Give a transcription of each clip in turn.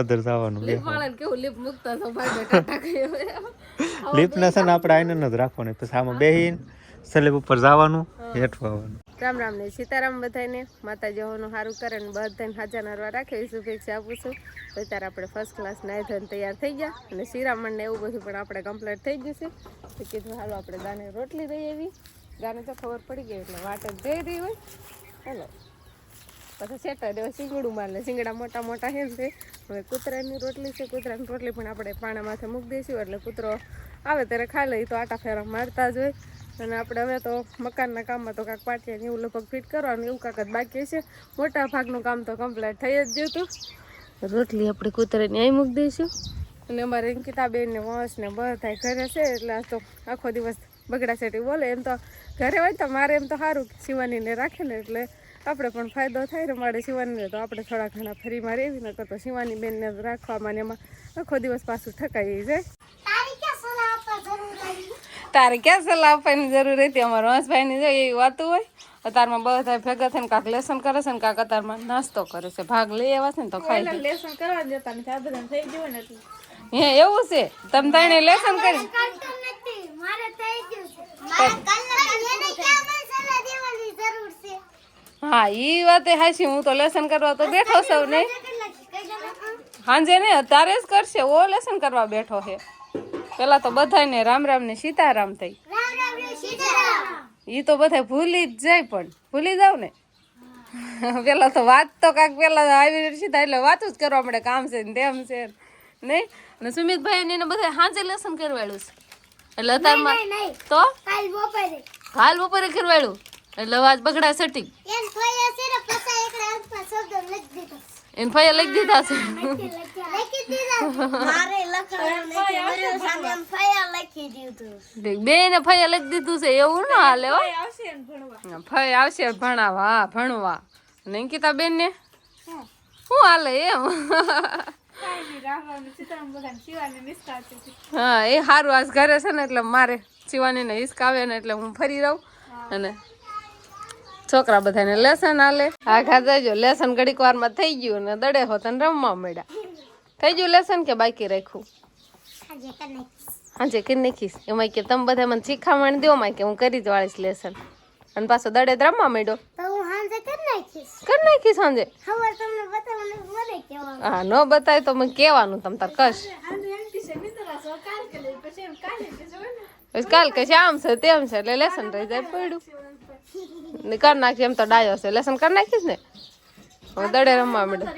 અધર જવાનું. બે કેવું લીપ મૂકતા છો ભાઈ બે ટાટા કહીએ લીપના છે ને આપણે આઈને જ રાખવાની. પછી આમાં બેહીને સ્લેબ ઉપર જવાનું હેઠું આવવાનું. રામ રામ ને સીતારામ બધાને માતાજી હોનું સારું કરે ને બધાને હાજર નરવા રાખે એવી શુભેચ્છા આપું છું. તો અત્યારે આપણે ફર્સ્ટ ક્લાસ ધોઈને તૈયાર થઈ ગયા. અને શ્રીરામણ ને એવું બધું પણ આપણે કમ્પ્લીટ થઈ ગયું છે. તો કીધું હાલો આપણે ગાને રોટલી દઈ એવી ગાને તો ખબર પડી ગઈ એટલે વાટ જ દઈ રહી હોય. હાલો. પછી છેટા દેવા સિંગડું મારે સિંગડા મોટા મોટા હે ને હવે કૂતરાની રોટલી છે, કૂતરાની રોટલી પણ આપણે પાણા માથે મૂકી દઈશું. એટલે કૂતરો આવે ત્યારે ખાઈ લઈ તો આટા ફેરા મારતા જ હોય. અને આપણે હવે તો મકાનના કામમાં તો કાંક પાટિયા ને એવું લગભગ ફિટ કરવાનું, એવું કાંક જ બાકી છે. મોટા ભાગનું કામ તો કમ્પ્લીટ થઈ જ હતું. રોટલી આપણે કૂતરાની અહીં મૂકી દઈશું. અને અમારે અંકિતાબેન ને વંશ ને બધા ઘરે છે, એટલે આ તો આખો દિવસ બગડા સેટી બોલે. એમ તો ઘરે હોય તો મારે એમ તો સારું શિવાનીને રાખે ને, એટલે આપણે પણ ફાયદો થાય ને મારે શિવાનીને તો આપણે થોડા ઘણા ફરીમાં એવી ન કરતો શિવાની બેનને રાખવામાં એમાં આખો દિવસ પાછું ઠકાઈ જાય. તારે ક્યાં સલાહ આપવાની જરૂર હતી અમારા હંસભાઈની જો એવી વાતું હોય અતારમાં બધા ભેગા થઈને કાંક લેસન કરે છે ને કાંક અતારમાં નાસ્તો કરે છે. ભાગ લઈ આવ્યા છે ને તો ખાઈ લે. લેસન કરવા જતા નથી આ બધા થઈ ગયું ને હે એવું છે? તમે તાણે લેસન કરી? હા ઈ વાતે હાચી હું તો લેસન કરવા તો બેઠો સૌ નહીં હાંજે ને અત્યારે જ કરશે ઓ લેસન કરવા બેઠો છે. પેલા તો બધાને રામ રામ ને સીતારામ થઈ. ઈ તો બધા ભૂલી જ જાય પણ ભૂલી જાવ ને. પેલા તો વાત તો કાંક પેલા આવી સીધા એટલે વાત જ કરવા મળે કામ છે ને તેમ છે ને. નહીં? અને સુમિતભાઈ ને એને બધા હાંજે લેસન કરવાડ્યું છે. એટલે અત્યારમાં તો? કાલ બપોરે. હાલ બપોરે કરવાડ્યું? એટલે અવાજ બગડા સટી એને ફયા લખી દીધા છે. લખી દીધા મારે લખવાનું નથી મારે સામે એમ ફયા લખી દીધું બે ને ફયા લખી દીધું છે એવું ના હાલે હો. આવશે ભણાવા. હા ભણવા અને અંકિતા બેન ને શું હાલે એમ? હા એ સારું આજ ઘરે છે ને એટલે મારે શિવાની ને હિસકાવે ને એટલે હું ફરી રહું. અને છોકરા બધાને લેસન આલે. હા ખાતા જો. લેસન ઘડીક વારમાં થઈ ગયું ને દડે હોત ને રમવા મળ્યા. થઈ ગયું લેસન કે બાકી રાખ્યું? હાજે કરી નાખીશ. એમાં કે તમે બધા મને શીખામણ દો માં કે હું કરી જ વાળીશ લેસન. અને પાછો દડે જ રમવા માંડ્યો. તો હું હાંજે કરી નાખીશ. સાંજે હા ન બતાય તો મને કહેવાનું તમ તાર કશ. કાલ કે લઈ પછી એમ કાલે કે જો ને? પછી કાલ કે છે આમ છે તેમ છે એટલે લેસન રહી જાય પડ્યું. ને કરી નાખી એમ તો ડાયો છે. લેસન કરી નાખીશ ને? હવે દડે રમવા માંડે. ને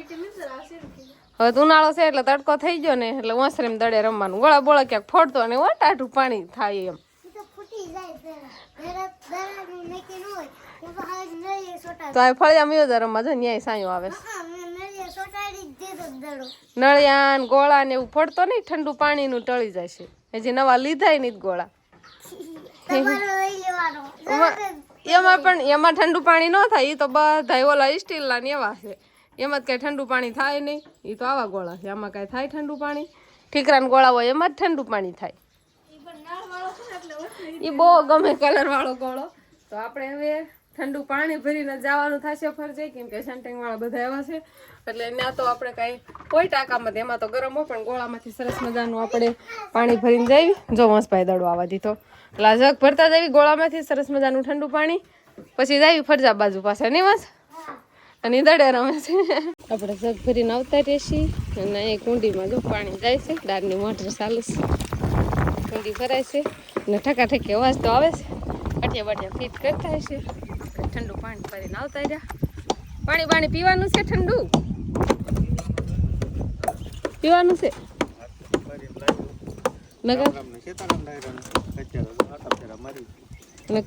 હવે તો ઉનાળો છે એટલે તડકો થઈ ગયો ને એટલે ઓસરે દડે રમવાનું. ગોળા બોળા ક્યાંક ફોડતો અને ટાટું પાણી થાય એમ. તો ન આ ફળિયા મ્યુઝર રમવા જો ન્યાય સાયો આવે નળિયા ને ગોળા ને એવું ફોડતો નહીં ઠંડુ પાણીનું ટળી જાય છે. હજી નવા લીધા નહીં ગોળા. એમાં પણ એમાં ઠંડુ પાણી ન થાય એ તો બધા ઓલા સ્ટીલના ને એવા છે. એમાં જ કાંઈ ઠંડુ પાણી થાય નહીં એ તો આવા ગોળા છે. આમાં કાંઈ થાય ઠંડુ પાણી? ઠીકરાના ગોળા હોય એમાં જ ઠંડુ પાણી થાય. એ બહુ ગમે કલર વાળો ગોળો. તો આપણે હવે ઠંડુ પાણી ભરીને જવાનું થશે ફરજે, કેમ કે સેન્ટિંગ વાળા બધા એવા છે. એટલે ત્યાં તો આપણે કાંઈ કોઈ ટાંકામાં એમાં તો ગરમ હોય, પણ ગોળામાંથી સરસ મજાનું આપણે પાણી ભરીને જઈ, જો વંશભાઈ દડો આવવા દીધો. એટલે જગ ભરતા જવી ગોળામાંથી સરસ મજાનું ઠંડુ પાણી, પછી જાવી ફરજા બાજુ પાસે નહીં વંશ અને દડે રમે છે. આપણે જગ ભરીને આવતા રહેશી અને એ કુંડીમાં જો પાણી જાય છે, દાળની મોટર ચાલુ છે. કુંડી ભરાય છે, અને ઠકા ઠકી અવાજ તો આવે છે. અઠિયા બટિયા ફીટ કરતા હશે. ઠંડુ પાણી ભરીને આવતા રહ્યા પાણી પાણી પીવાનું છે ઠંડુ પીવાનું છે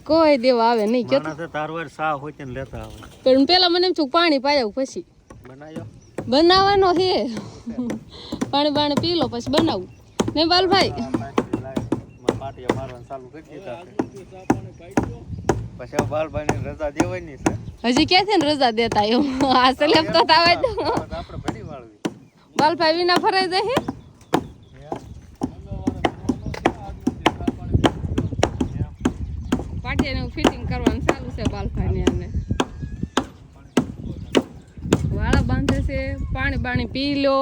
કોઈ દેવા આવે નહીં પણ પેલા મને એમ છું પાણી પાયા પછી બનાવવાનો હે પાણી પાણી પી લો પછી બનાવું ને બાલભાઈ પછી બાલભાઈ રજા દેવાની છે. હજી ક્યાંથી ને રજા દેતા એવું આ સલેબ તો તાવે તો આપણે ભરી વાળવી. બાલભાઈ વિના ફરાઈ જાય પાટિયાને ફિટિંગ કરવાનું ચાલુ છે બાલભાઈને અને. વાળા બાંધે છે પાણી બાણી પી લો.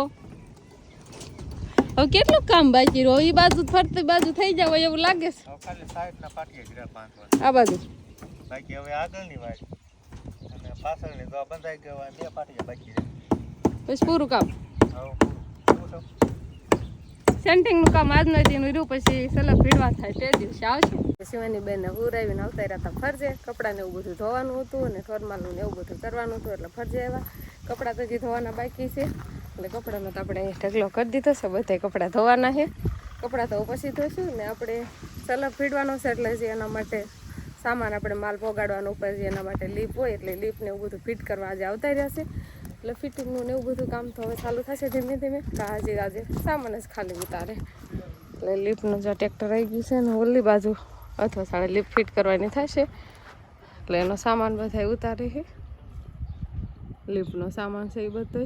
હવે કેટલું કામ બાકી રહ્યું? એ બાજુ ફરતી બાજુ થઈ જાવ એવું લાગે છે? આ બાજુ. બાકી હવે આગળની વાત. અને પાછળની તો બંધાઈ ગયો બે પાટીયા બાકી છે. પછી પૂરું કામ? સેન્ટિંગનું કામ આજનું દીનું રહ્યું પછી સલગ ભીડવા થાય તે દિવસે આવશે શિવાની બેનને ઉરાવીને આવતા રહ્યા હતા ફરજે. કપડાને એવું બધું ધોવાનું હતું અને ઠોરમાલનું ને એવું બધું કરવાનું હતું એટલે ફરજે આવ્યા. કપડાં તો હજી ધોવાના બાકી છે. એટલે કપડાનો તો આપણે ઢગલો કરી દીધો છે બધા કપડાં ધોવાના છે. કપડાં તો પછી ધોશું ને આપણે સલગ ભીડવાનો છે એટલે જે એના માટે સામાન આપણે માલ પોગાડવાનો ઉપર જે એના માટે લીપ હોય એટલે લીપને એવું બધું ફિટ કરવા આજે આવતા રહ્યા છે. એટલે ફિટિંગનું ને એવું બધું કામ તો હવે ચાલુ થશે ધીમે ધીમે. આજે આજે સામાન જ ખાલી ઉતારે. એટલે લીફનું જો ટ્રેક્ટર આવી ગયું છે ને ઓલી બાજુ, અથવા સાડે લીપ ફિટ કરવાની થશે. એટલે એનો સામાન બધા ઉતારે છે. લીપનો સામાન છે એ બધો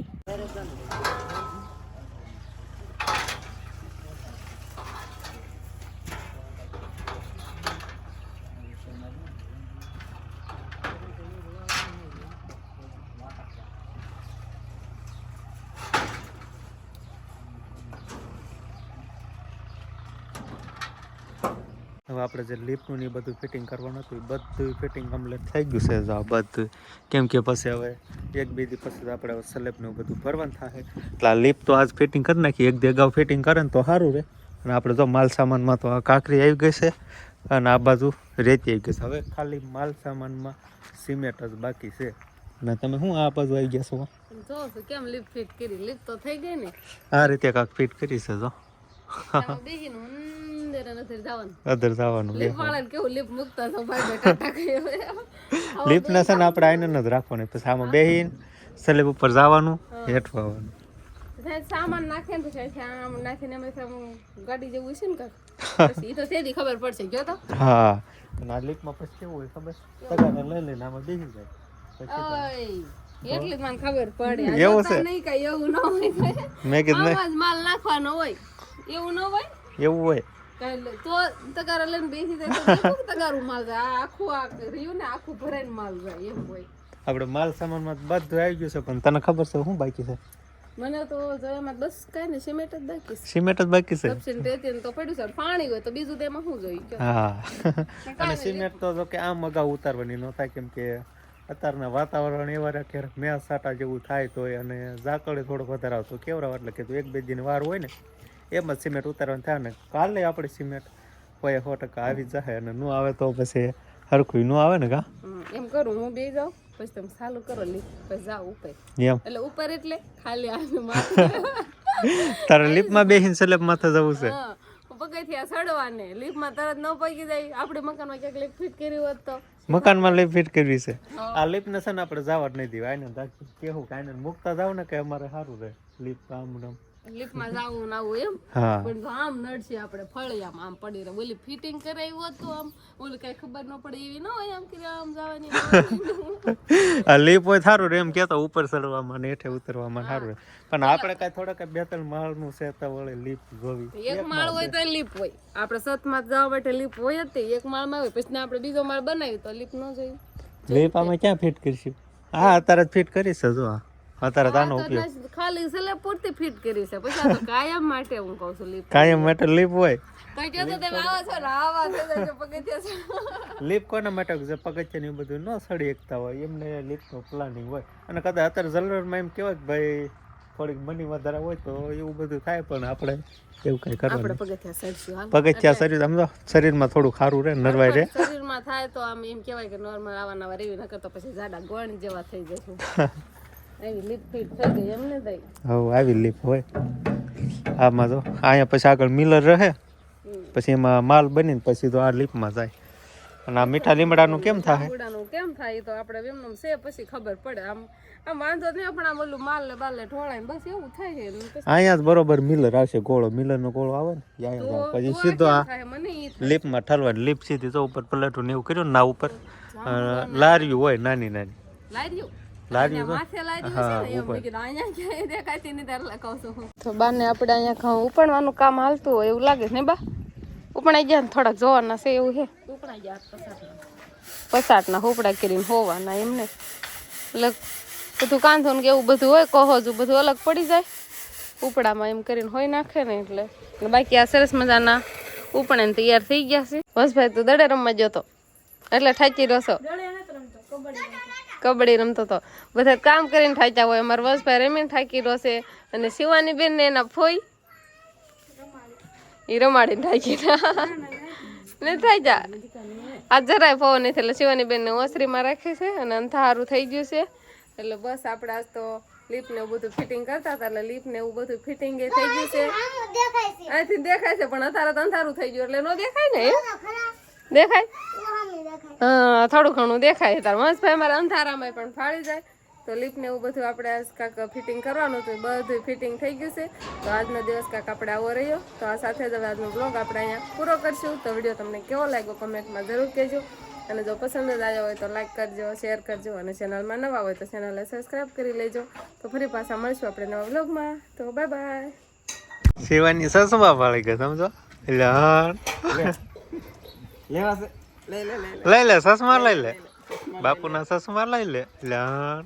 હવે આપણે જે લિફ્ટનું ને એ બધું ફિટિંગ કરવાનું હતું એ બધું ફિટિંગ કમ્પ્લીટ થઈ ગયું છે આ બધું. કેમ કે પછી હવે એક બે દી પછી આપણે સ્લેબનું બધું ભરવાનું થાય. એટલે આ લિફ્ટ તો આજ ફિટિંગ કરી નાખી એક દે અગાઉ ફિટિંગ કરે ને તો સારું રહે અને આપણે તો માલ સામાનમાં તો આ કાંકરી આવી ગઈ છે અને આ બાજુ રેતી આવી ગઈ છે. હવે ખાલી માલ સામાનમાં સિમેન્ટ જ બાકી છે. અને તમે શું આ બાજુ આવી ગયા છો? જો કેમ લિફ્ટ ફિટ કરી? લિફ્ટ તો થઈ ગઈ ને. આ રીતે કાંક ફિટ કરી છે જો. બેહીને અધર જવાનું. બે લીફ વાળાને કેવું લીફ મૂકતા તો ભાઈ બેટા ટાકા લીપના છે ને આપણે આઈને જ રાખવાની પછી આમાં બેહીને સ્લેબ ઉપર જવાનું હેઠું આવવાનું. સામાન નાખે ને પછી આમ નાખીને અમે ગાડી જેવું છે ને તો ખબર પડશે ગયો તો? હા. અને આ લીપમાં પછી કેવું હોય ખબર? તગાને લઈ લઈને આમાં બેસી જાય. એટલી મને ખબર પડે. એવું છે? નહીં કાંઈ એવું ન હોય. મેં કીધું માલ નાખવાનો હોય. એવું ન હોય? એવું હોય. તો તગારા લઈને બેસી જાય તો તગારું માલ જાય. માં આખું આ રહ્યું ને આખું ભરાઈને માલ જાય એમ હોય. આપણે માલ સામાનમાં બધું આવી ગયું છે પણ તને ખબર છે શું બાકી છે? મને તો જો બસ કઈ ને સિમેન્ટ જ બાકી છે. સિમેન્ટ જ બાકી છે? સબસીને રેતી તો પડ્યું છે પાણી હોય તો બીજું તો એમાં શું જોયું હા. અને સિમેન્ટ તો જો કે આમ અગાઉ ઉતારવાની ન થાય કેમ કે અત્યારના વાતાવરણ એવા રાખે મેં સાટા જેવું થાય તો અને ઝાકળે થોડોક વધારે આવતો કેવરાવ એટલે કે એક બે દિન વાર હોય ને એમ જ સિમેન્ટ ઉતારવાનું થાય ને કાલે આપણે સિમેન્ટ હોય સો ટકા આવી જાય અને ન આવે તો પછી હરખું ન આવે ને કા? એમ કરું હું બે જાઉં પછી તમે ચાલુ કરો લીફ પછી જાઓ ઉપર. એમ. એટલે ઉપર એટલે ખાલી આવે માથે. તારે લીપમાં બેસીને સ્લેબ માથે જવું છે. પગથિયા સડવાને. લીફમાં તરત ન પગી જાય. આપણે મકાનમાં ક્યાંક લીફ ફિટ કરી હોત તો. મકાનમાં લીપ ફિટ કરવી છે. આ લીપ ને છે ને આપણે જવા જ નહીં દેવાય. આને કેવું કે આને મૂકતા જાવ ને કે અમારે સારું રહે. આમ ને આમ. જવું જાવું ને આવું એમ. પણ જો આમ નડશે આપણે ફળી આમ પડી રહે. ઓલી ફિટિંગ કરાવી હોત તો આમ. ઓલી કઈ ખબર ન પડે એવી ન હોય આમ કે આમ જવાની આ લીપ હોય સારું રહે એમ કેતો ઉપર ચડવામાં ને હેઠે ઉતરવામાં સારું રહે પણ આપણે કાંઈ થોડાક બે ત્રણ માળનું છે તો વળી લીપ જોવી. એક માળ હોય તો લીપ હોય. આપણે સતમાં જવા માટે લીપ હોય જ તે. એક માળમાં હોય. પછી આપણે બીજો માળ બનાવી તો લીપ ન જોઈ. લીપ આમાં ક્યાં ફિટ કરીશું? હા અત્યારે જ ફિટ કરીશ જો આ અત્યારે તાનો ઉપયોગ. ખાલી સલે પૂરતી ફિટ કરી છે. પછી આ તો કાયમ માટે હું કહું છું લીપ કાયમ માટે લીપ હોય. તો કે તો તમે આવો છો ને આવા છો પગથિયા છે. લીપ કોના માટે છે પગથિયાને એવું બધું ન સડી એકતા હોય એમને લીપનું પ્લાનિંગ હોય. અને કદાચ અત્યારે જલરમાં એમ કહેવાય કે ભાઈ થોડીક મની વધારે હોય તો એવું બધું થાય પણ આપણે એવું કઈ કરવાનું આપણે પગથિયા પગથિયા શરીર સમજો શરીરમાં થોડું ખારું રહે નરવાઈ રહે. શરીરમાં થાય તો આમ એમ કહેવાય કે નોર્મલ આવા નવા રેવી નકર તો પછી જાડા ગોણ જેવા થઈ જશું. હવે આવી લીપ હોય. આમાં તો અહીંયા પછી આગળ મિલર રહે. પછી એમાં માલ બનીને પછી તો આ લીપમાં જાય. અને આ મીઠા લીમડાનું કેમ થાય? લીમડાનું કેમ થાય તો આપણે એમનું છે પછી ખબર પડે. આમ આમ વાંધો નહીં પણ આમ ઓલું માલ ને બાલ ને ઢોળાય બસ એવું થાય છે. અહીંયા જ બરોબર મિલર આવશે ગોળો મિલરનો ગોળો આવે ને અહીંયા પછી સીધો આ લીપમાં ઠલવાની લીપ સીધી તો ઉપર પ્લેટું ને એવું કર્યું ને ના ઉપર. લાર્યું હોય નાની નાની લાર્યું તો. બાને આપણે અહીંયા ઘઉં ઉપણવાનું કામ હાલતું હોય એવું લાગે ને બા? ઉપણાઈ ગયા ને થોડાક જોવાના છે એવું છે? પસાટના પસાટના હોપડા કરીને હોવાના એમને એટલે બધું કાંધો ને કે એવું બધું હોય કહો બધું અલગ પડી જાય. ઉપડામાં એમ કરીને હોય નાખે ને એટલે. બાકી આ સરસ મજાના ઉપણે તૈયાર થઈ ગયા છે. વસભાઈ તું દડે રમવા જતો એટલે થાચી રસો કબડ્ડી રમતો હતો બધા કામ કરીને થાચ્યા હોય. અમારા વસભાઈ રમીને થાકી છે અને શિવાની બેન ને એના ફોઈ એ રમાડીને થાકી ને જા આ જરાય પવન નથી એટલે શિવાની બેન ને ઓસરીમાં રાખે છે અને અંધારું થઈ ગયું છે. એટલે બસ આપણે આજ તો લીપ ને એવું બધું ફિટિંગ કરતા હતા એટલે લીપ ને એવું બધું ફિટિંગ થઈ ગયું છે. આમ દેખાય છે. અહીંથી દેખાય છે પણ અત્યારે તો અંધારું થઈ ગયું એટલે ન દેખાય ને? દેખાય? હા થોડું ઘણું દેખાય તાર મસ્તભાઈ અમારા અંધારામાં પણ ફાળી જાય. તો લીપ ને એવું બધું આપણે કાંક ફિટિંગ કરવાનું હતું બધું ફિટિંગ થઈ ગયું છે. તો આજનો દિવસ કાંક આપણે આવો રહ્યો. તો આ સાથે જ હવે આજનો બ્લોગ આપણે અહીંયા પૂરો કરશું. તો વીડિયો તમને કેવો લાગ્યો કમેન્ટમાં જરૂર કહેજો. અને જો પસંદ જ આવ્યો હોય તો લાઈક કરજો શેર કરજો અને ચેનલમાં નવા હોય તો ચેનલને સબસ્ક્રાઈબ કરી લેજો. તો ફરી પાછા મળશું આપણે નવા બ્લોગમાં તો બાય બાય શિવાની સસમા પાળી ગયો સમજો? એટલે હા લઈ લે સસમા લઈ લે. બાપુના સસમા લઈ લે. હા